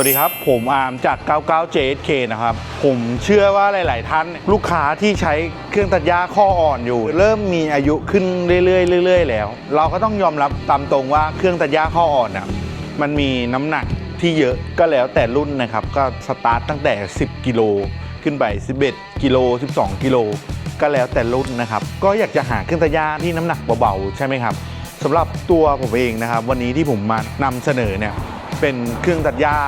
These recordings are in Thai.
วัสดีครับ ผมอาร์มจาก 99 JSK นะครับ ผมเชื่อว่าหลาย ๆ ท่านลูกค้าที่ใช้เครื่องตัดหญ้าข้ออ่อนอยู่ เริ่มมีอายุขึ้นเรื่อยๆเรื่อยๆ แล้ว เราก็ต้องยอมรับตามตรงว่าเครื่องตัดหญ้าข้ออ่อนอะมันมีน้ำหนักที่เยอะก็แล้วแต่รุ่นนะครับ ก็สตาร์ตตั้งแต่ 10 กิโลขึ้นไป 11 กิโล 12 กิโลก็แล้วแต่รุ่นนะครับ ก็อยากจะหาเครื่องตัดหญ้าที่น้ำหนักเบา ๆ ใช่ไหมครับสำหรับตัวผมเองนะครับ วันนี้ที่ผมมานำเสนอเนี่ย เป็นเครื่องตัดหญ้า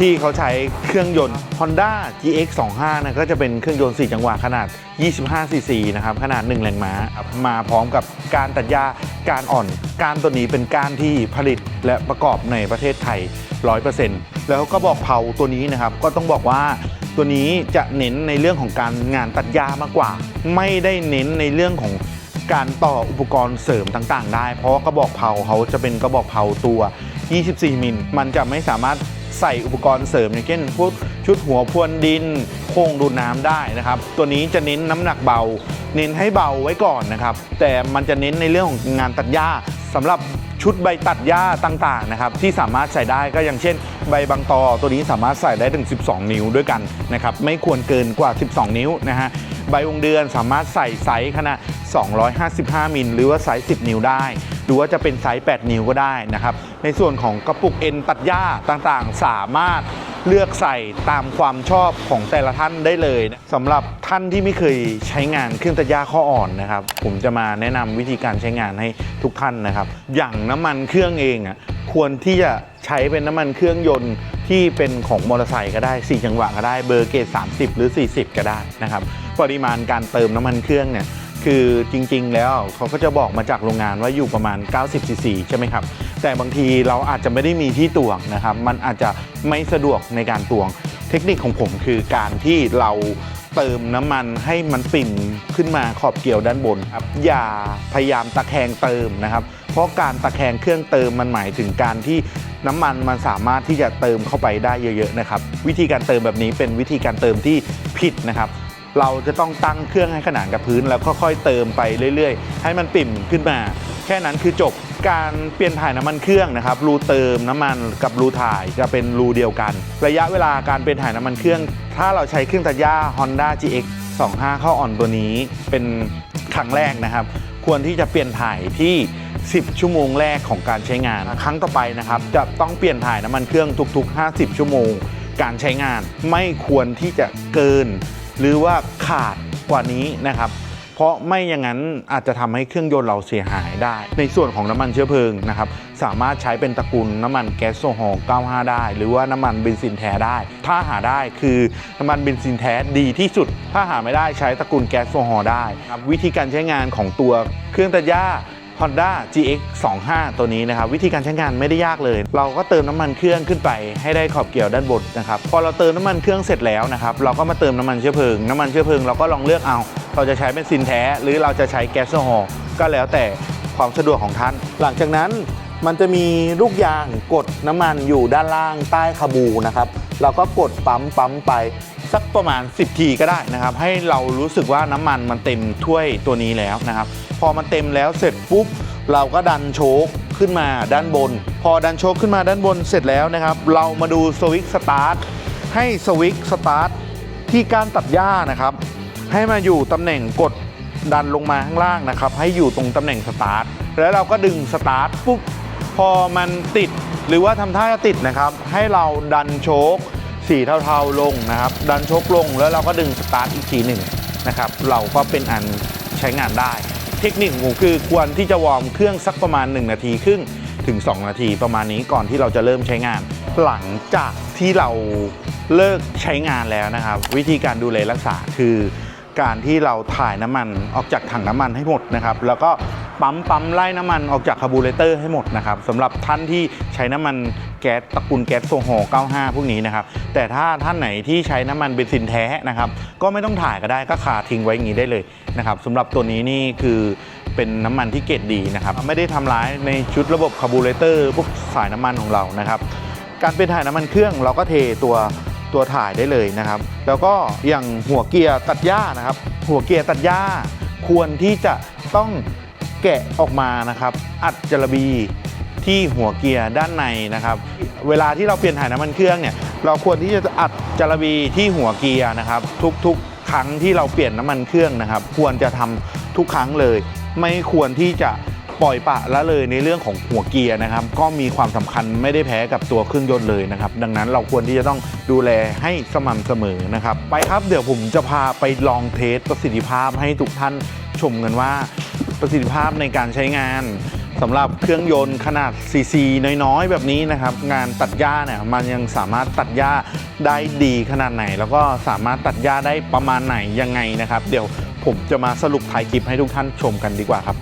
ที่เขาใช้เครื่องยนต์ Honda GX 25 นะก็จะเป็นเครื่องยนต์ 4 จังหวะขนาด 25 cc นะครับ ขนาด 1 แรงม้า มาพร้อมกับการตัดหญ้าการอ่อน การตัวนี้เป็นการที่ผลิตและประกอบในประเทศไทย 100%แล้วก็บอกเผาตัวนี้นะครับ ก็ต้องบอกว่าตัวนี้จะเน้นในเรื่องของการงานตัดหญ้ามากกว่า ไม่ได้เน้นในเรื่องของการต่ออุปกรณ์เสริมต่าง ๆ ได้ เพราะกระบอกเผาเขาจะเป็นกระบอกเผาตัว 24 มิล มันจะไม่สามารถใส่อุปกรณ์เสริมอย่างเช่นพวกชุดหัวพรวนดินโค้งดูดน้ำได้นะครับ ตัวนี้จะเน้นน้ำหนักเบา เน้นให้เบาไว้ก่อนนะครับ แต่มันจะเน้นในเรื่องของงานตัดหญ้าสำหรับชุดใบตัดหญ้าต่างๆนะครับที่สามารถใส่ได้ก็อย่างเช่น ใบบางตอตัวนี้สามารถใส่ได้ถึง 12 นิ้วด้วยกันนะครับไม่ควรเกินกว่า 12 นิ้วนะฮะใบวงเดือนสามารถใส่ไซส์ขนาด 255 มิลหรือว่าไซส์ 10 นิ้วได้ รือว่าจะเป็นไซส์8 นิ้วก็ได้นะครับ ในส่วนของกระปุกเอ็นตัดหญ้าต่างๆ สามารถเลือกใส่ตามความชอบของแต่ละท่านได้เลยนะสำหรับท่านที่ไม่เคยใช้งานเครื่องตัดหญ้าข้ออ่อนนะครับ ผมจะมาแนะนำวิธีการใช้งานให้ทุกท่านนะครับ อย่างน้ำมันเครื่องเองอะควรที่จะใช้เป็นน้ำมันเครื่องยนต์ที่เป็นของมอเตอร์ไซค์ก็ได้ 4 จังหวะก็ได้เบอร์เกรด30 หรือ 40 ก็ได้นะครับ ปริมาณการเติมน้ำมันเครื่องเนี่ย คือจริงๆ แล้วเขาก็จะบอกมาจากโรงงานว่าอยู่ประมาณ 90ซีซีใช่ไหมครับ แต่บางทีเราอาจจะไม่ได้มีที่ตวงนะครับ มันอาจจะไม่สะดวกในการตวง เทคนิคของผมคือการที่เราเติมน้ำมันให้มันปิ่นขึ้นมาขอบเกี่ยวด้านบนครับอย่าพยายามตะแคงเติมนะครับ เพราะการตะแคงเครื่องเติมมันหมายถึงการที่น้ำมันมันสามารถที่จะเติมเข้าไปได้เยอะ ๆ นะครับ วิธีการเติมแบบนี้เป็นวิธีการเติมที่ผิดนะครับ เราจะต้องตั้งเครื่องให้ขนานกับพื้น แล้วค่อยๆเติมไปเรื่อยๆ ให้มันปิ่มขึ้นมา แค่นั้นคือจบการเปลี่ยนถ่ายน้ำมันเครื่องนะครับรูเติมน้ำมันกับรูถ่ายจะเป็นรูเดียวกัน ระยะเวลาการเปลี่ยนถ่ายน้ำมันเครื่อง ถ้าเราใช้เครื่องตัดหญ้า Honda GX 25 เข้าอ่อนตัวนี้เป็นครั้งแรกนะครับ ควรที่จะเปลี่ยนถ่ายที่ 10 ชั่วโมงแรกของการใช้งาน ครั้งต่อไปนะครับจะต้องเปลี่ยนถ่ายน้ำมันเครื่องทุก ๆ 50 ชั่วโมง การใช้งานไม่ควรที่จะเกิน หรือว่าขาดกว่านี้นะครับเพราะไม่อย่างนั้นอาจจะทำให้เครื่องยนต์เราเสียหายได้ ในส่วนของน้ำมันเชื้อเพลิงนะครับสามารถใช้เป็นตระกูลน้ำมันแก๊สโซฮอล์95 ได้ หรือว่าน้ำมันเบนซินแท้ได้ ถ้าหาได้คือน้ำมันเบนซินแท้ดีที่สุด ถ้าหาไม่ได้ใช้ตระกูลแก๊สโซฮอล์ได้ วิธีการใช้งานของตัวเครื่องตัดหญ้า Honda GX 25ตัวนี้นะครับ วิธีการใช้งานไม่ได้ยากเลย เราก็เติมน้ำมันเครื่องขึ้นไปให้ได้ขอบเกี่ยวด้านบนนะครับ พอเราเติมน้ำมันเครื่องเสร็จแล้วนะครับ เราก็มาเติมน้ำมันเชื้อเพลิง น้ำมันเชื้อเพลิงเราก็ลองเลือกเอา เราจะใช้เป็นซินแท้ หรือเราจะใช้แก๊สโซฮอล์ก็แล้วแต่ความสะดวกของท่าน หลังจากนั้นมันจะมีลูกยางกดน้ำมันอยู่ด้านล่างใต้คาบูนะครับ เราก็กดปั๊มปั๊มไปสักประมาณ 10 ทีก็ได้นะครับ ให้เรารู้สึกว่าน้ำมันมันเต็มถ้วยตัวนี้แล้วนะครับ พอมันเต็มแล้วเสร็จปุ๊บเราก็ดันโชคขึ้นมาด้านบน พอดันโชคขึ้นมาด้านบนเสร็จแล้วนะครับ เรามาดูสวิตสตาร์ทให้สวิตสตาร์ทที่การตัดหญ้านะครับ ให้มาอยู่ตำแหน่งกดดันลงมาข้างล่างนะครับ ให้อยู่ตรงตำแหน่งสตาร์ทแล้วเราก็ดึงสตาร์ทปุ๊บพอมันติดหรือว่าทำท่าจะติดนะครับ ให้เราดันโชคสีเทาๆลงนะครับ ดันโชคลงแล้วเราก็ดึงสตาร์ทอีกทีหนึ่งนะครับ เราก็เป็นอันใช้งานได้ เทคนิคของผมคือควรที่จะวอร์มเครื่องสักประมาณ 1 นาทีครึ่งถึง 2 นาทีประมาณนี้ก่อนที่เราจะเริ่มใช้งาน หลังจากที่เราเลิกใช้งานแล้วนะครับ วิธีการดูแลรักษาคือการที่เราถ่ายน้ำมันออกจากถังน้ำมันให้หมดนะครับ แล้วก็ ปั๊มปั๊มไล่น้ำมันออกจากคาร์บูเรเตอร์ให้หมดนะครับสำหรับท่านที่ใช้น้ำมันแก๊สตระกูลแก๊สโซฮอล์95 พวกนี้นะครับ แต่ถ้าท่านไหนที่ใช้น้ำมันเบนซินแท้นะครับ ก็ไม่ต้องถ่ายก็ได้ก็คาทิ้งไว้อย่างนี้ได้เลยนะครับสำหรับตัวนี้นี่คือเป็นน้ำมันที่เกรดดีนะครับ ไม่ได้ทำร้ายในชุดระบบคาร์บูเรเตอร์พวกสายน้ำมันของเรานะครับ การเป็นถ่ายน้ำมันเครื่องเราก็เทตัวตัวถ่ายได้เลยนะครับ แล้วก็อย่างหัวเกียร์ตัดหญ้านะครับ หัวเกียร์ตัดหญ้าควรที่จะต้อง แกะออกมานะครับ อัดจระบีที่หัวเกียร์ด้านในนะครับ เวลาที่เราเปลี่ยนถ่ายน้ำมันเครื่องเนี่ยเราควรที่จะอัดจารบีที่หัวเกียร์นะครับ ทุกๆ ครั้งที่เราเปลี่ยนน้ำมันเครื่องนะครับ ควรจะทำทุกครั้งเลย ไม่ควรที่จะปล่อยปะละเลยในเรื่องของหัวเกียร์นะครับ ก็มีความสำคัญไม่ได้แพ้กับตัวเครื่องยนต์เลยนะครับ ดังนั้นเราควรที่จะต้องดูแลให้สม่ำเสมอนะครับ ไปครับเดี๋ยวผมจะพาไปลองเทสประสิทธิภาพให้ทุกท่านชมกันว่า ประสิทธิภาพในการใช้งานสำหรับเครื่องยนต์ขนาดซีซีน้อยๆ แบบนี้นะครับ งานตัดหญ้าเนี่ยมันยังสามารถตัดหญ้าได้ดีขนาดไหน แล้วก็สามารถตัดหญ้าได้ประมาณไหนยังไงนะครับ เดี๋ยวผมจะมาสรุปท้ายคลิปให้ทุกท่านชมกันดีกว่าครับ